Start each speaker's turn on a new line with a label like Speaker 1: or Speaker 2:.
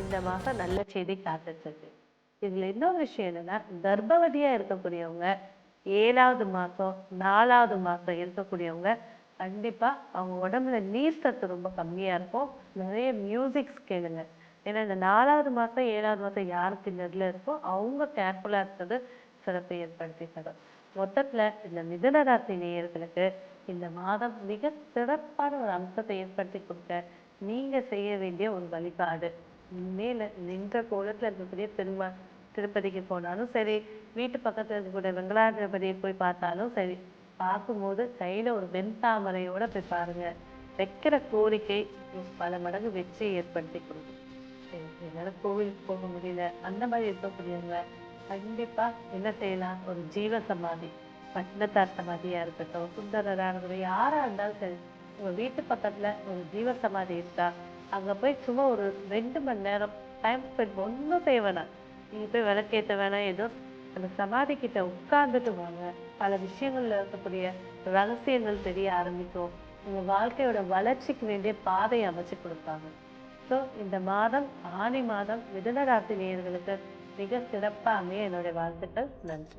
Speaker 1: இந்த மாதம் நல்ல செய்தி காத்துட்ருக்கு. இதில் இன்னொரு விஷயம் என்னன்னா கர்ப்பவதியாக இருக்கக்கூடியவங்க ஏழாவது மாதம் நாலாவது மாதம் இருக்கக்கூடியவங்க கண்டிப்பாக அவங்க உடம்புல நீர் சத்து ரொம்ப கம்மியாக இருக்கும். நிறைய மியூசிக்ஸ் கேளுங்க. ஏன்னா இந்த நாலாவது மாதம் ஏழாவது மாதம் யாருக்கு நெருல இருக்கோ அவங்க கேர்ஃபுல்லாக இருக்கிறது சிறப்பை ஏற்படுத்தி தரும் மொத்தத்தில் இந்த மிதுன ராசி நேயர்களுக்கு இந்த மாதம் மிக சிறப்பான ஒரு அம்சத்தை ஏற்படுத்தி கொடுக்க நீங்கள் செய்ய வேண்டிய ஒரு வழிபாடு. மேலே நின்ற கோலத்தில் இருக்கக்கூடிய பெருமாள் திருப்பதிக்கு போனாலும் சரி வீட்டு பக்கத்தில் இருக்கக்கூடிய வெங்கடாஜலபதியை போய் பார்த்தாலும் சரி பார்க்கும்போது கையில் ஒரு வெண்தாமரையோட போய் பாருங்க. வைக்கிற கோரிக்கை பல மடங்கு வெற்றியை ஏற்படுத்தி கொடுக்கும். சரி என்னால் கோவிலுக்கு போக முடியல. அந்த மாதிரி இருக்கக்கூடியவங்க கண்டிப்பா என்ன செய்யலாம்? ஒரு ஜீவ சமாதி பட்டினத்தார் சமாதியா இருக்கட்டும் சுந்தரராக இருக்கட்டும் யாரா இருந்தாலும் சரி உங்க வீட்டு பக்கத்துல ஒரு ஜீவ சமாதி இருக்கா? அங்க போய் சும்மா ஒரு ரெண்டு மணி நேரம் டைம் ஸ்பெண்ட் ஒன்றும் செய்ய வேணாம். நீங்கள் போய் விளக்கேற்ற வேணாம். ஏதோ அந்த சமாதி கிட்ட உட்கார்ந்துட்டு வாங்க. பல விஷயங்கள்ல இருக்கக்கூடிய ரகசியங்கள் தெரிய ஆரம்பிக்கும். உங்க வாழ்க்கையோட வளர்ச்சிக்கு வேண்டிய பாதையை அமைச்சு கொடுப்பாங்க. ஸோ இந்த மாதம் ஆனி மாதம் மிதுன ராசி நேயர்களுக்கு மிக சிறப்பாக அமைய என்னுடைய வாழ்த்துக்கள். நன்றி.